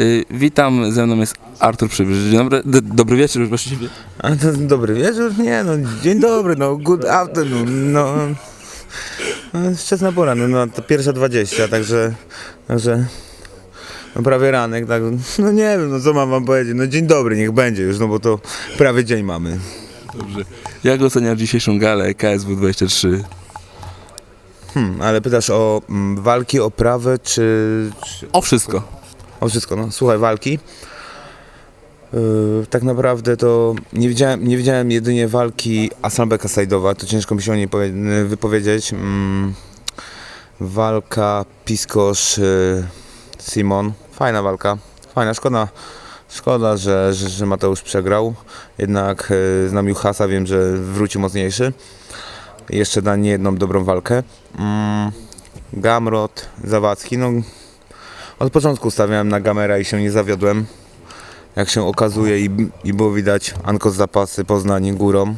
Y, witam, ze mną jest Artur Przybysz. Dzień dobry, d- dobry wieczór już właściwie. A to dobry wieczór? Nie no, dzień dobry, no good afternoon, no. no wczesna pora, no, no to pierwsza 20, także, także no prawie ranek, tak, no nie wiem, no co mam wam powiedzieć, no dzień dobry, niech będzie już, no bo to prawie dzień mamy. Dobrze. Jak oceniasz dzisiejszą galę KSW 23? Hmm, ale pytasz o mm, walki, o prawę, czy, czy O wszystko. O wszystko, no słuchaj, walki. Yy, tak naprawdę to nie widziałem, nie widziałem jedynie walki Asalbeka Sajdowa, to ciężko mi się o niej powie, wypowiedzieć. Mm, walka Piskosz yy, Simon, fajna walka, fajna, szkoda, szkoda, że, że, że Mateusz przegrał, jednak yy, znam Juhasa, wiem, że wróci mocniejszy. Jeszcze da nie jedną dobrą walkę. Mm, Gamrot, Zawadzki, no od początku stawiałem na Gamera i się nie zawiodłem. Jak się okazuje i, i było widać Anko z zapasy, Poznań górą.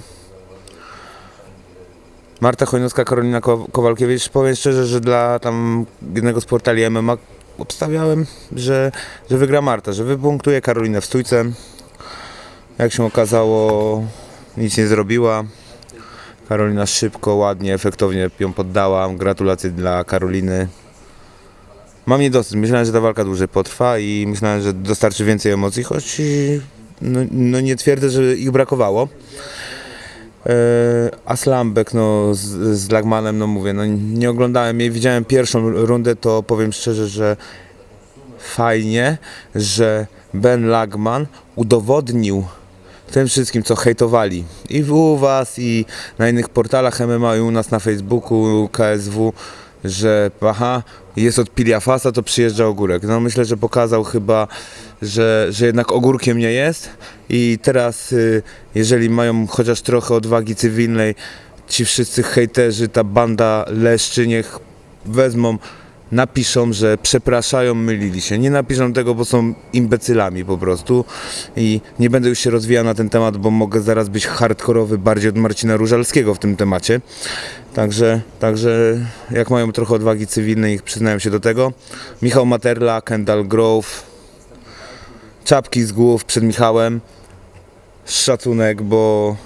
Marta Chojnowska, Karolina Ko- Kowalkiewicz. Powiem szczerze, że dla tam jednego z portali MMA obstawiałem, że, że wygra Marta, że wypunktuje Karolinę w stójce. Jak się okazało, nic nie zrobiła. Karolina szybko, ładnie, efektownie ją poddała. Gratulacje dla Karoliny. Mam niedosyt. Myślałem, że ta walka dłużej potrwa i myślałem, że dostarczy więcej emocji, choć no, no nie twierdzę, że ich brakowało. E, Aslambek no, z, z Lagmanem, no mówię, no nie oglądałem jej, widziałem pierwszą rundę, to powiem szczerze, że fajnie, że Ben Lagman udowodnił tym wszystkim, co hejtowali i u was, i na innych portalach MMA, i u nas na Facebooku, KSW, że aha, jest od Piliafasa, to przyjeżdża ogórek. No myślę, że pokazał chyba, że, że jednak ogórkiem nie jest i teraz, y, jeżeli mają chociaż trochę odwagi cywilnej, ci wszyscy hejterzy, ta banda leszczy, niech wezmą, napiszą, że przepraszają, mylili się. Nie napiszą tego, bo są imbecylami po prostu i nie będę już się rozwijał na ten temat, bo mogę zaraz być hardkorowy bardziej od Marcina Różalskiego w tym temacie. Także, także jak mają trochę odwagi cywilnej, przyznają się do tego. Michał Materla, Kendall Grove, czapki z głów przed Michałem. Szacunek, bo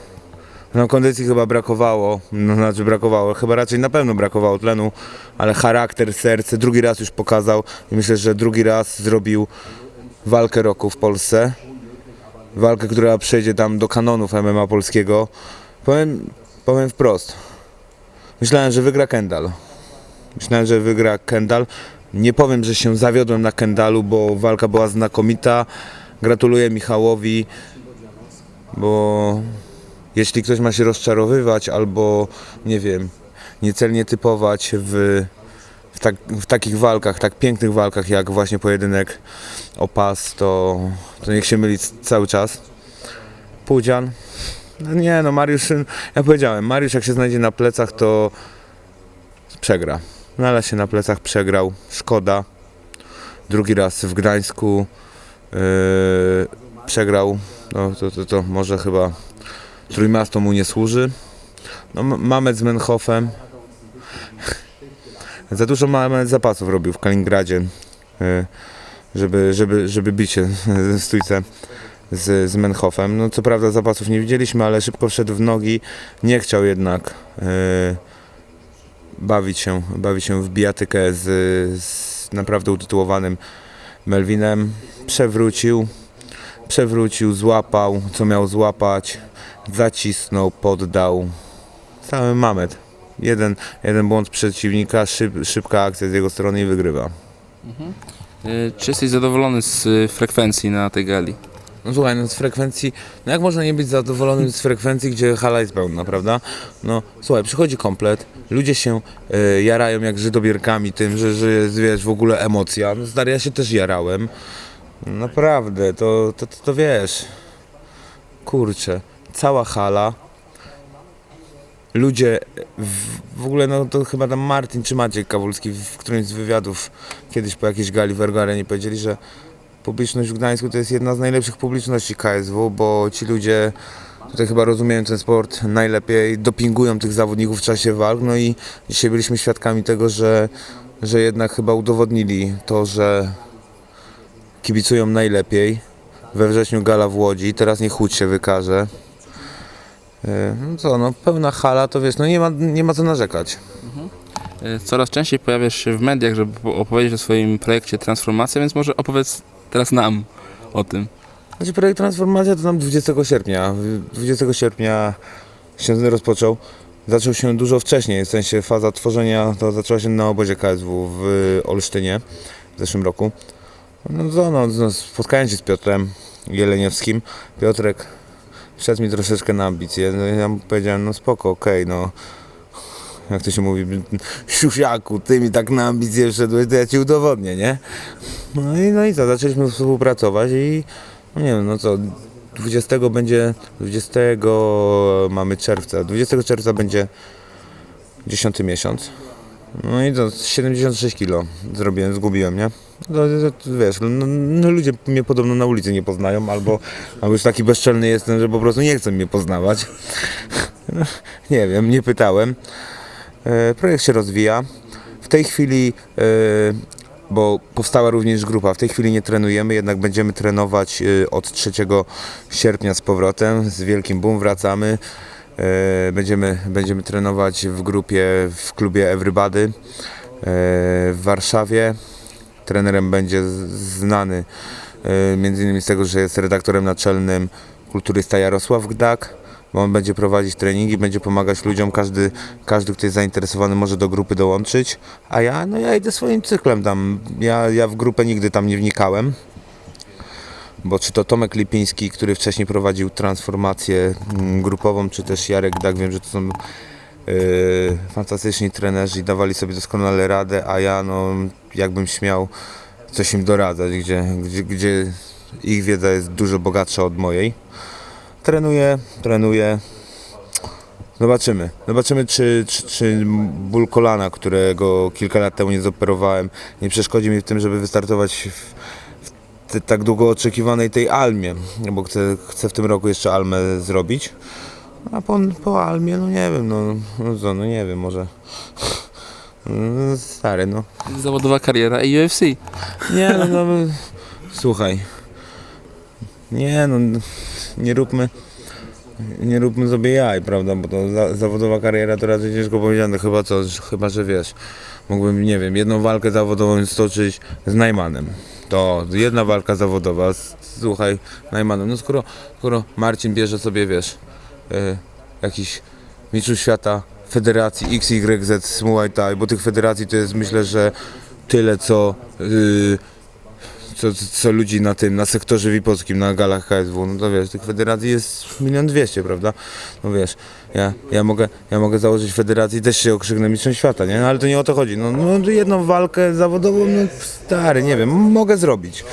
no kondycji chyba brakowało, no znaczy brakowało, chyba raczej na pewno brakowało tlenu, ale charakter, serce drugi raz już pokazał i myślę, że drugi raz zrobił walkę roku w Polsce. Walkę, która przejdzie tam do kanonów MMA polskiego. Powiem, powiem wprost. Myślałem, że wygra Kendall. Myślałem, że wygra Kendall. Nie powiem, że się zawiodłem na Kendalu, bo walka była znakomita. Gratuluję Michałowi, bo jeśli ktoś ma się rozczarowywać albo, nie wiem, niecelnie typować w, w, tak, w takich walkach, tak pięknych walkach jak właśnie pojedynek o pas, to, to niech się myli cały czas. Pudzian. No nie no, Mariusz, ja powiedziałem, Mariusz jak się znajdzie na plecach, to przegra. Znalazł się na plecach, przegrał. Szkoda. Drugi raz w Gdańsku yy, przegrał. No to, to, to może chyba Trójmiasto mu nie służy. No, M- Mamet z Menhofem. Za dużo Mamet zapasów robił w Kaliningradzie, y, żeby, żeby, żeby bić się w stójce z, z Menhofem. No co prawda zapasów nie widzieliśmy, ale szybko wszedł w nogi. Nie chciał jednak y, bawić się, bawić się w bijatykę z, z naprawdę utytułowanym Melvinem. Przewrócił, przewrócił, złapał, co miał złapać zacisnął, poddał. Cały Mamet. Jeden, jeden błąd przeciwnika, szyb, szybka akcja z jego strony i wygrywa. Y, czy jesteś zadowolony z y, frekwencji na tej gali? No słuchaj, no z frekwencji, no jak można nie być zadowolonym z frekwencji, gdzie hala jest pełna, prawda? No słuchaj, przychodzi komplet, ludzie się e, jarają jak żydobierkami tym, że, że jest, wiesz, w ogóle emocja. No stary, ja się też jarałem. Naprawdę, to, to, to, to wiesz, kurczę, cała hala, ludzie, w, w ogóle no to chyba tam Martin czy Maciek Kawulski w którymś z wywiadów kiedyś po jakiejś gali w Ergarenie powiedzieli, że publiczność w Gdańsku to jest jedna z najlepszych publiczności KSW, bo ci ludzie tutaj chyba rozumieją ten sport najlepiej, dopingują tych zawodników w czasie walk, no i dzisiaj byliśmy świadkami tego, że, że jednak chyba udowodnili to, że kibicują najlepiej. We wrześniu gala w Łodzi, teraz niech Łódź się wykaże. E, No co, no pełna hala, to wiesz, no nie ma, nie ma co narzekać. E, Coraz częściej pojawiasz się w mediach, żeby po- opowiedzieć o swoim projekcie Transformacja, więc może opowiedz teraz nam o tym. Znaczy projekt Transformacja to nam 20 sierpnia. 20 sierpnia się rozpoczął. Zaczął się dużo wcześniej, w sensie faza tworzenia to zaczęła się na obozie KSW w Olsztynie w zeszłym roku. No no, no, spotkałem się z Piotrem Jeleniewskim. Piotrek wszedł mi troszeczkę na ambicje. No, ja mu powiedziałem, no spoko, okej, no jak to się mówi, siusiaku, ty mi tak na ambicje wszedłeś, to ja ci udowodnię, nie? No i, no i co, zaczęliśmy współpracować i no nie wiem, no co, 20 będzie, 20 mamy czerwca, 20 czerwca będzie 10 miesiąc. No i to 76 kilo zrobiłem, zgubiłem, nie? No, wiesz, no, no, ludzie mnie podobno na ulicy nie poznają, albo, albo już taki bezczelny jestem, że po prostu nie chcą mnie poznawać. nie wiem, nie pytałem. E, projekt się rozwija. W tej chwili, e, bo powstała również grupa, w tej chwili nie trenujemy, jednak będziemy trenować e, od 3 sierpnia z powrotem. Z wielkim boom wracamy. E, Będziemy, będziemy trenować w grupie w klubie Everybody e, w Warszawie. Trenerem będzie znany e, między innymi z tego, że jest redaktorem naczelnym kulturysta Jarosław Gdak, bo on będzie prowadzić treningi, będzie pomagać ludziom, każdy, każdy kto jest zainteresowany może do grupy dołączyć, a ja, no ja idę swoim cyklem tam, ja, ja w grupę nigdy tam nie wnikałem, bo czy to Tomek Lipiński, który wcześniej prowadził transformację mm, grupową, czy też Jarek Gdak, wiem, że to są fantastyczni trenerzy dawali sobie doskonale radę, a ja no jakbym śmiał coś im doradzać, gdzie, gdzie, gdzie ich wiedza jest dużo bogatsza od mojej. Trenuję, trenuję. Zobaczymy. Zobaczymy, czy, czy, czy ból kolana, którego kilka lat temu nie zoperowałem, nie przeszkodzi mi w tym, żeby wystartować w, w te, tak długo oczekiwanej tej Almie, bo chcę, chcę w tym roku jeszcze Almę zrobić. A po, po Almie, no nie wiem, no, no co, no nie wiem, może... No, Stary, no. Zawodowa kariera i UFC. Nie, no, no słuchaj. Nie, no, nie róbmy, nie róbmy sobie jaj, prawda, bo to za, zawodowa kariera to raczej ciężko powiedziane, chyba co, chyba, że wiesz, mógłbym, nie wiem, jedną walkę zawodową stoczyć z Najmanem. To jedna walka zawodowa, z, słuchaj, Najmanem, no skoro, skoro Marcin bierze sobie, wiesz, y, jakiś mistrzów świata federacji XYZ z Muay Thai, bo tych federacji to jest myślę, że tyle co, yy, co, co ludzi na tym, na sektorze VIP-owskim, na galach KSW, no to wiesz, tych federacji jest milion dwieście, prawda? No wiesz, ja, ja, mogę, ja mogę założyć federację i też się okrzyknę mistrzem świata, nie? No ale to nie o to chodzi, no, no jedną walkę zawodową, no stary, nie wiem, mogę zrobić.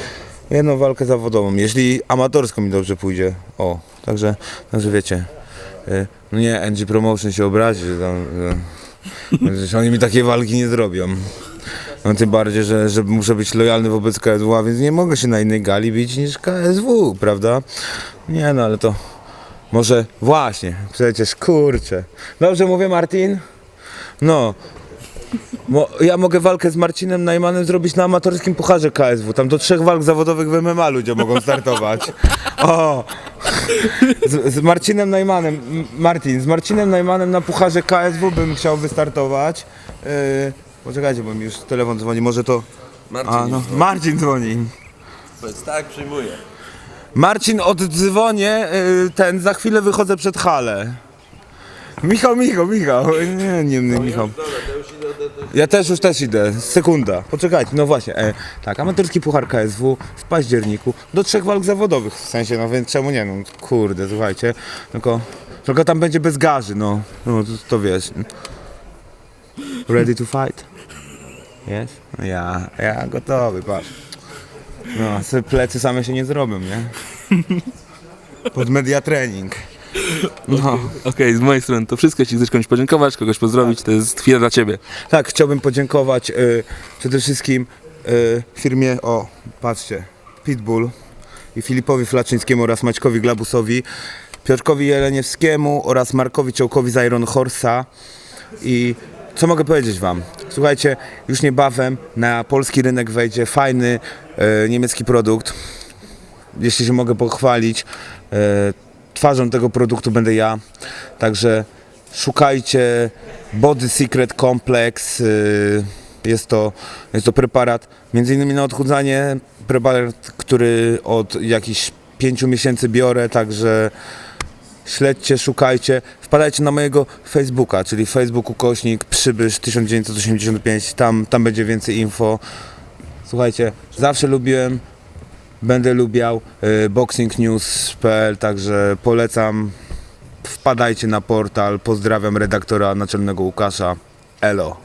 Jedną walkę zawodową, jeśli amatorsko mi dobrze pójdzie, o, także, także wiecie, y, no nie, NG Promotion się obrazi, że tam, że, że oni mi takie walki nie zrobią. No tym bardziej, że, że muszę być lojalny wobec KSW, a więc nie mogę się na innej gali bić niż KSW, prawda? Nie no, ale to może właśnie, przecież kurczę. Dobrze mówię Martin? No. Mo, ja mogę walkę z Marcinem Najmanem zrobić na amatorskim pucharze KSW. Tam do trzech walk zawodowych w MMA ludzie mogą startować. O! Z, z Marcinem Najmanem, Martin, z Marcinem Najmanem na pucharze KSW bym chciał wystartować. Yy, poczekajcie, bo mi już telefon dzwoni, może to... Marcin, A, no, Marcin dzwoni. powiedz, tak, przyjmuję. Marcin, oddzwonię, yy, ten, za chwilę wychodzę przed halę. Michał, Michał, Michał, nie, nie, nie Michał. Ja też już też idę, sekunda, poczekajcie, no właśnie, e, tak, amatorski puchar KSW w październiku do trzech walk zawodowych, w sensie, no więc czemu nie, no kurde, słuchajcie, tylko, tylko tam będzie bez garzy, no, no to, to wiesz. Ready to fight? Jest? Ja, ja gotowy, patrz. No, plecy same się nie zrobią, nie? Pod media trening. No. Okej, z mojej strony to wszystko. Jeśli chcesz komuś podziękować, kogoś pozdrowić, to jest chwila dla Ciebie. Tak, chciałbym podziękować y, przede wszystkim y, firmie, o, patrzcie, Pitbull i Filipowi Flaczyńskiemu oraz Maćkowi Glabusowi, Piotrkowi Jeleniewskiemu oraz Markowi Ciołkowi z Iron Horse'a i co mogę powiedzieć Wam? Słuchajcie, już niebawem na polski rynek wejdzie fajny e, niemiecki produkt. Jeśli się mogę pochwalić, e, twarzą tego produktu będę ja. Także szukajcie Body Secret Complex. e, jest to, jest to preparat między innymi na odchudzanie, preparat, który od jakichś pięciu miesięcy biorę, także śledźcie, szukajcie, wpadajcie na mojego Facebooka, czyli Facebook ukośnik przybysz 1985, tam, tam będzie więcej info. Słuchajcie, zawsze lubiłem, będę lubiał y, boxingnews.pl, także polecam, wpadajcie na portal, pozdrawiam redaktora naczelnego Łukasza, elo.